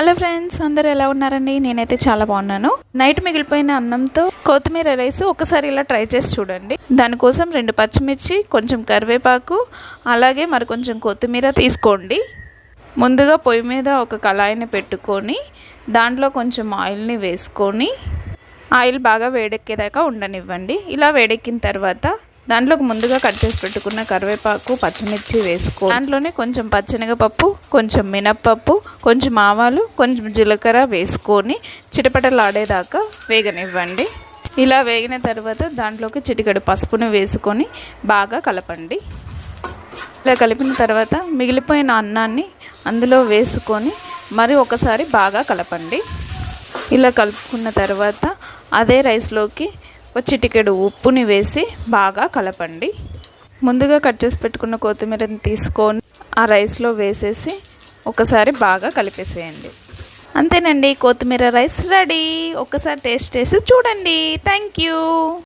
Hello friends అందరు ఎలా ఉన్నారండి? నేనైతే చాలా బాగున్నాను. నైట్ మిగిలిపోయిన అన్నంతో కొత్తిమీర రైస్ ఒకసారి ఇలా ట్రై చేసి చూడండి. దానికోసం రెండు పచ్చిమిర్చి కొంచెం కరివేపాకు అలాగే మరి కొంచెం కొత్తిమీర తీసుకోండి. ముందుగా పొయ్యి మీద ఒక కళాయిని పెట్టుకొని దాంట్లో కొంచెం ఆయిల్ని వేసుకొని ఆయిల్ బాగా వేడెక్కేదాకా ఉండనివ్వండి. ఇలా వేడెక్కిన తర్వాత దాంట్లోకి ముందుగా కట్ చేసి పెట్టుకున్న కరివేపాకు పచ్చిమిర్చి వేసుకో. దాంట్లోనే కొంచెం పచ్చనగపప్పు కొంచెం మినప్పప్పు కొంచెం ఆవాలు కొంచెం జీలకర్ర వేసుకొని చిటపటలాడేదాకా వేగనివ్వండి. ఇలా వేగిన తర్వాత దాంట్లోకి చిటికెడు పసుపును వేసుకొని బాగా కలపండి. ఇలా కలిపిన తర్వాత మిగిలిపోయిన అన్నాన్ని అందులో వేసుకొని మరి ఒకసారి బాగా కలపండి. ఇలా కలుపుకున్న తర్వాత అదే రైస్లోకి ఒక చిటికెడు ఉప్పుని వేసి బాగా కలపండి. ముందుగా కట్ చేసి పెట్టుకున్న కొత్తిమీరని తీసుకొని ఆ రైస్లో వేసేసి ఒకసారి బాగా కలిపేసేయండి. అంతేనండి కొత్తిమీర రైస్ రెడీ. ఒకసారి టేస్ట్ చేసి చూడండి. Thank you.